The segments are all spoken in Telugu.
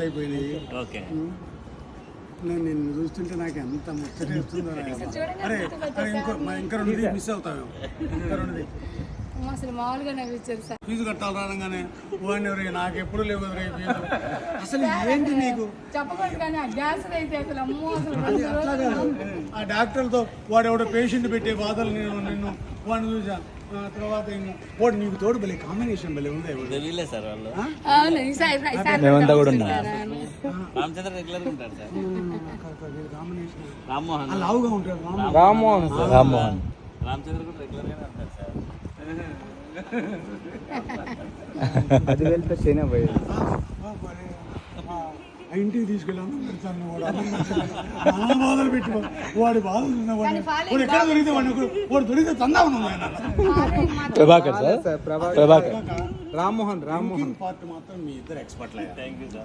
అయిపోయినాయి. ఓకే. నేను నిన్ను చూస్తుంటే నాకు ఎంత ముచ్చటేస్తుందో అరే అరే ఇంకో మా ఇంకా రెండు మిస్ అవుతాము ఇంకా రెండు అసలు మామూలుగా నవ్వించారు సార్. ఫీజు కట్టాలి రాగానే వాడిని ఎవరు నాకు ఎప్పుడు లేవు అసలు ఏంటి నీకు? చెప్పకూడదు కానీ ఆ గ్యాస్ అయితే అసలు అమ్మో అసలు ఆ డాక్టర్లతో వాడు ఎవడో పేషెంట్ పెట్టే బాధలు నేను నిన్ను వాడిని చూసా. తర్వాత ఏమో వాడు నీకు తోడు భలే కాంబినేషన్ భలే ఉంది. వీళ్ళే సార్ వాళ్ళు. అవును ఈసారి ఈసారి మేమంతా కూడా ఉన్నాం. రామచంద్ర రెగ్యులర్ ఉంటారు సార్. కాంబినేషన్ రామ్మోహన్. ఆ లావుగా ఉంటాడు రాము. రామ్మోహన్ సార్ రామ్మోహన్. రామచంద్ర కూడా రెగ్యులర్ గానే ఉంటారు సార్. అది వెళ్తే చైనా పోయేది ఆ ఇంటికి తీసుకెళ్ళాను పెడతాను వాడు. నాన్న బాధలు పెట్టి వాడి. బాధలు వాడు వాడు ఎక్కడ దొరికితే వాడిని వాడు దొరికితే తందా ఉన్నాను ఆయన. Prabhakar sir? Prabhakar. Rammohan thinking part మాత్రం మీ ఇద్దరు ఎక్స్పర్ట్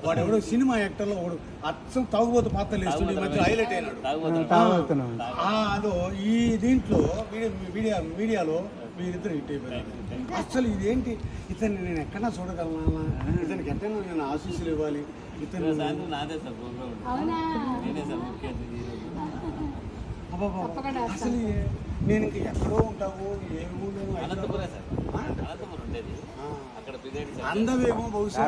వాడు ఎవడో సినిమా యాక్టర్లో వాడు అచ్చం తాగుబోతు పాత్రలు వేస్తుండే ఈ మధ్య హైలైట్ అయినాడు. అదో ఈ దీంట్లో మీడియా మీడియా మీడియాలో మీరిద్దరు హిట్ అయిపోయారు. అసలు ఇదేంటి? ఇతన్ని నేను ఎక్కడా చూడగలనా? ఇతనికి ఎక్కడైనా నేను ఆశీస్సులు ఇవ్వాలి. సాయంత్రం నాదే సార్ ప్రోగ్రామ్. అవునా? నేనే సార్ ముఖ్య అతిథి అబ్బబ్బబ్బ. తప్పకుండా వస్తాను. అసలు నేను ఇంక ఎక్కడో ఉంటావు ఏ ఊళ్ళో అనంతపురే సార్. అనంతపురం ఉండేది. అక్కడ అందమేమో బహుశా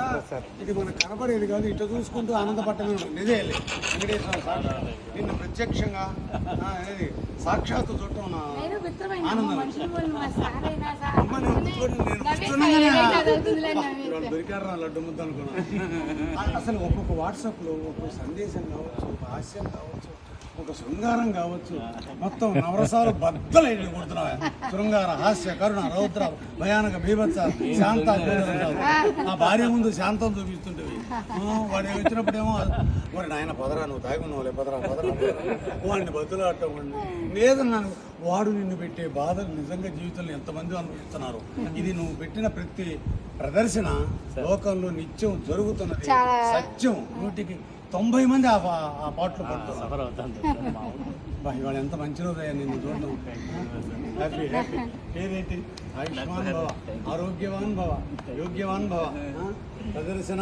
ఇది మనకు కనపడేది కాదు ఇటు చూసుకుంటూ ఆనందపట్టమే ఉంటుంది. నిజే వెంకటేశ్వర స్వామి నిన్ను ప్రత్యక్షంగా సాక్షాత్తు చుట్టం ఆనందం. అసలు ఒక్కొక్క వాట్సాప్లో ఒక్కొక్క సందేశం కావచ్చు ఒక హాస్యం కావచ్చు ఒక శృంగారం కావచ్చు. మొత్తం నవరసాలు బద్దలు కొడుతున్నాయి శృంగార హాస్య కరుణ రౌద్ర భయానక బీభత్స శాంత ఆ భార్య ముందు శాంతం చూపిస్తుంటేవి ఆ, వాడు వచ్చినప్పుడేమో వాడు నాయన పదరా నువ్వు తాగున్నావులే పదరా పదరా వాడిని బద్దులు ఆడటం లేదన్నాను వాడు నిన్ను పెట్టే బాధలు నిజంగా జీవితంలో ఎంతమంది అనుభవిస్తున్నారు? ఇది నువ్వు పెట్టిన ప్రతి ప్రదర్శన లోకంలో నిత్యం జరుగుతున్నది. సత్యం. నూటికి తొంభై మంది ఆ పా- ఆ పాటలు సఫర్ బా, ఇవాళ ఎంత మంచి రోజు అయ్యా నిన్ను చూడటం హ్యాపీ హ్యాపీ పేరేంటి? ఆయుష్మాన్ భవ ఆరోగ్యవాన్ భవ యోగ్యవాన్ భవ? ప్రదర్శన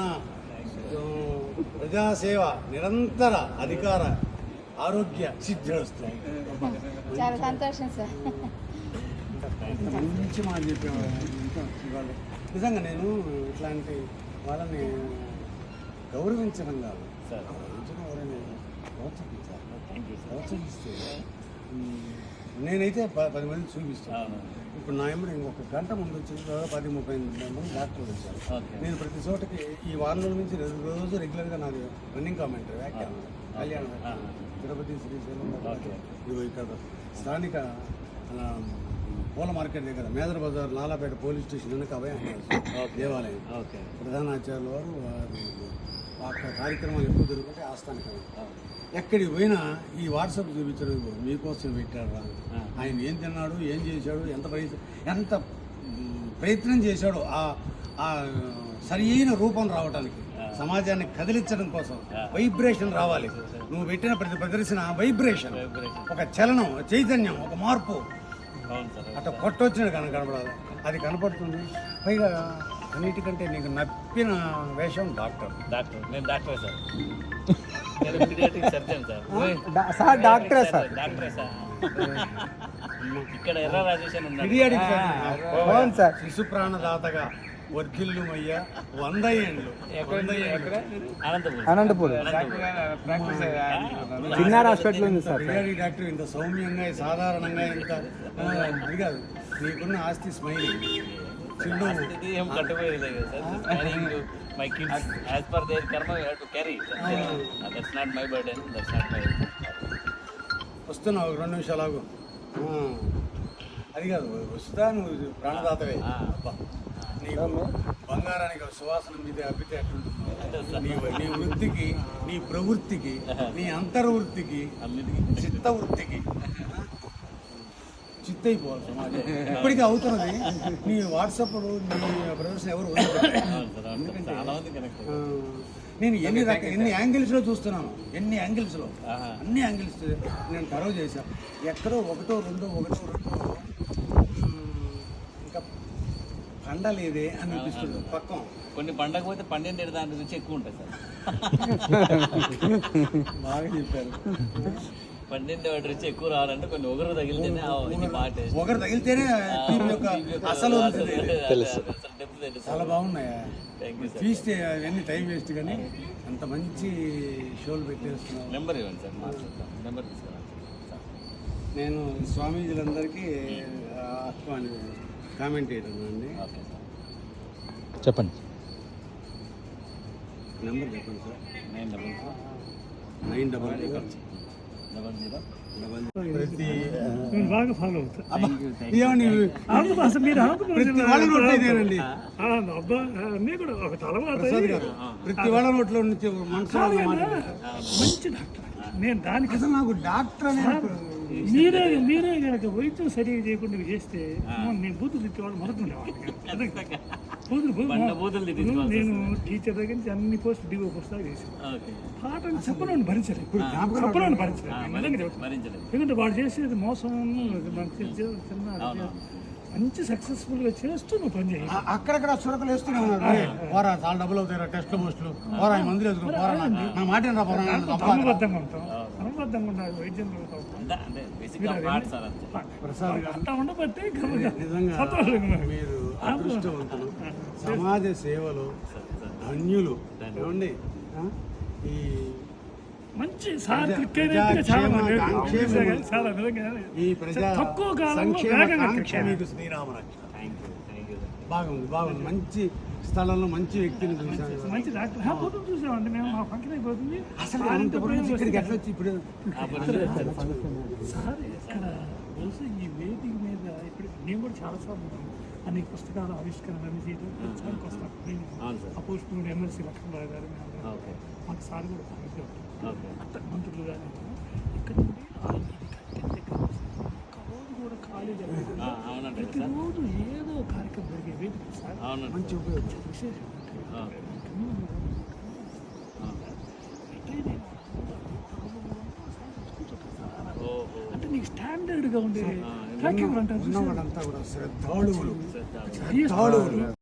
ప్రజాసేవ నిరంతర అధికార ఆరోగ్య సిద్ధి వస్తుంది చాలా సంతోషం సార్. మంచి మాట నిజంగా నేను ఇట్లాంటి వాళ్ళని గౌరవించడం కాదు. సార్. ప్రోత్సహిస్తే నేనైతే పది మంది చూపిస్తాను ఇప్పుడు నా ఎమ్మడి ఇంకొక గంట ముందు వచ్చి పది ముప్పై మంది డాక్టర్లు వచ్చారు. నేను ప్రతి చోటకి ఈ వారం రోజుల నుంచి రోజు రెగ్యులర్గా నాది రన్నింగ్ కామెంటరీ వ్యాఖ్యానం కళ్యాణం. తిరుపతి శ్రీశైలం. ఇదిగో ఇక్కడ స్థానిక పూల మార్కెట్ దగ్గర మేదర్ బజార్ లాలాపేట పోలీస్ స్టేషన్ వెనక అభయ దేవాలయం. ఓకే. ప్రధాన ఆచార్యుల వారు కార్యక్రమాలు ఎప్పుడు జరుగుతుంటే ఆస్థానికం ఎక్కడికి పోయినా ఈ వాట్సాప్ చూపించడం మీకోసం పెట్టాడు రా ఆయన ఏం తిన్నాడు ఏం చేశాడు ఎంత ప్రయత్నం ఎంత ప్రయత్నం చేశాడు ఆ ఆ సరియైన రూపం రావడానికి సమాజాన్ని కదిలించడం కోసం వైబ్రేషన్ రావాలి. నువ్వు పెట్టిన ప్రతి ప్రదర్శన వైబ్రేషన్ ఒక చలనం చైతన్యం ఒక మార్పు. అట్లా కొట్టొచ్చినట్టు కన కనపడాలి అది కనపడుతుంది. పైగా అన్నిటికంటే నీకు నప్పిన వేషం డాక్టర్. డాక్టర్ నేను డాక్టరే సార్. Surgeon sir. సార్ డాక్టరే సార్. డాక్టరే సార్. ఇక్కడ ఎర్ర రాజేషన్ ఉన్నాడు సార్. శిశు ప్రాణదాతగా వర్ధిల్లుమయ్య వంద ఏండ్లు వంద ఏండ్లు అనంతపురం. అనంతపూర్. చిన్నార్ హాస్పిటల్ ఉంది సార్. డాక్టర్ ఇంత సౌమ్యంగా సాధారణంగా ఇంత అది కాదు. నీకున్న ఆస్తి smiling. My kids as per their karma you to carry that's not my burden that's not my వస్తున్నావు ఒక రెండు నిమిషాలు అది కాదు వస్తుందా నువ్వు ప్రాణదాతవే. నీకు బంగారానికి ఒక సువాసన మీద అబ్బితే ఎట్లుంటుందో నీ నీ వృత్తికి నీ ప్రవృత్తికి నీ అంతర్వృత్తికి చిత్త వృత్తికి చిత్తైపోవాలి సమాజం. ఇప్పటికీ అవుతున్నది నీ వాట్సాప్ నీ ప్రదర్శన ఎవరు నేను ఎన్ని రక ఎన్ని యాంగిల్స్లో చూస్తున్నాను? ఎన్ని యాంగిల్స్లో. అన్ని యాంగిల్స్ నేను కరవ చేశాను ఎక్కడో ఒకటో రెండో ఒకటో రెండో ఇంకా పండ లేదే అని అనిపిస్తుంది. పక్కం. కొన్ని పండగ పోతే పండింది దాని రుచి ఎక్కువ ఉంటుంది సార్. బాగా చెప్పారు. పండింది వాటి రుచి ఎక్కువ రావాలంటే కొన్ని ఒగరు తగిలితేనే taste. ఒకరు తగిలితేనే అసలు తెలుసు. చాలా బాగున్నాయా. ఫీస్ట్ అవన్నీ టైం వేస్ట్ కానీ అంత మంచి షోలు పెట్టేస్తున్నావు. నెంబర్ ఇవ్వండి సార్? మాట్లాడతాం. నెంబర్ తీసుకురా. సార్. నేను స్వామీజీలందరికీ ఆహ్వాని కామెంట్ చేయడం అండి. ఓకే సార్ చెప్పండి. నెంబర్ చెప్పండి sir nine double four nine double బాగా ఫాలో అవుతా థ్యాంక్ యూ థ్యాంక్ ఏమండి ఆంధ్ర అసలు మీరు ఆంధ్రప్రదేశ్ ప్రతి వాళ్ళ నోట్లో ఇదేనండి. ఆ, అబ్బా అన్నీ కూడా ఒక తలవాత. ప్రతి వాళ్ళ నోట్లో నుంచి మంచి డాక్టర్. నేను దానికి అసలు నాకు డాక్టర్ అనే మీరే మీరే కనుక వైద్యం సరిగా చేయకుండా చేస్తే నేను బూతులు తిట్టేవాళ్ళు మొదటి ఉండేవాళ్ళు నేను టీచర్ దగ్గర నుంచి అన్ని పోస్ట్ డివో పోస్ట్ దాకా చేశాను. పాటలు చెప్పలేని భరించలేదు. చెప్పలేని భరించలేదు. నేను నిజంగా చెప్తాను. భరించలేదు. ఎందుకంటే వాడు చేసేది మోసం చిన్న మంచి సక్సెస్ఫుల్గా చేస్తూ నువ్వు పని చేయాలి. అక్కడక్కడ సురకలు వేస్తూనే ఉన్నారు. "అరే, పోరా చాలా డబ్బులు అవుతాయి టెస్ట్ పోస్టులు పోరా మందులు వేసుకో పోరా నా- మాట ఉంటాం ఉండాలి వైద్యం. అంతే. ఉండబట్టే. మీరు అదృష్టవంతులు. సమాజ సేవలు ధన్యులు? ఈ మంచి సార్ చాలా మంది తక్కువ కాలంలో వేగంగా. మీకు బాగుంది బాగుంది. మంచి స్థలంలో మంచి వ్యక్తిని చూశాను మంచి డాక్టర్. చూసామండి మేము. మా ఫంక్షన్ అయిపోతుంది. అసలు అనంతపురం నుంచి ఇక్కడికి ఎట్లా వచ్చి ఇప్పుడు? సార్ ఇక్కడ బహుశా ఈ వేదిక మీద ఇప్పుడు నేను కూడా. అనేక పుస్తకాల ఆవిష్కరణ అన్ని చేయడం చాలా అపోజిట్ ఎమ్మెల్సీ లక్ష్మణరావు గారు మాకు సార్ కూడా కాలేజీలో ఉంటారు. ఓకే అంత మంత్రులు కానీ ఇక్కడ నుండి ఆ ఇది కట్టిన దగ్గర నుంచి ఒక్క రోజు కూడా కాలేజీ అవ్వలేదు. ఆ, అవునండి సార్ ప్రతిరోజు ఏదో కార్యక్రమం జరిగే వేదిక సార్ అవునండి మంచి ఉపయోగం విశేషం అంటే నీకు స్టాండర్డ్గా ఉండే ఫ్యాక్టరీ అంటారు? ఉన్నవాళ్ళంతా కూడా శ్రద్ధాళువులు శ్రద్ధ. శ్రద్ధాళువులు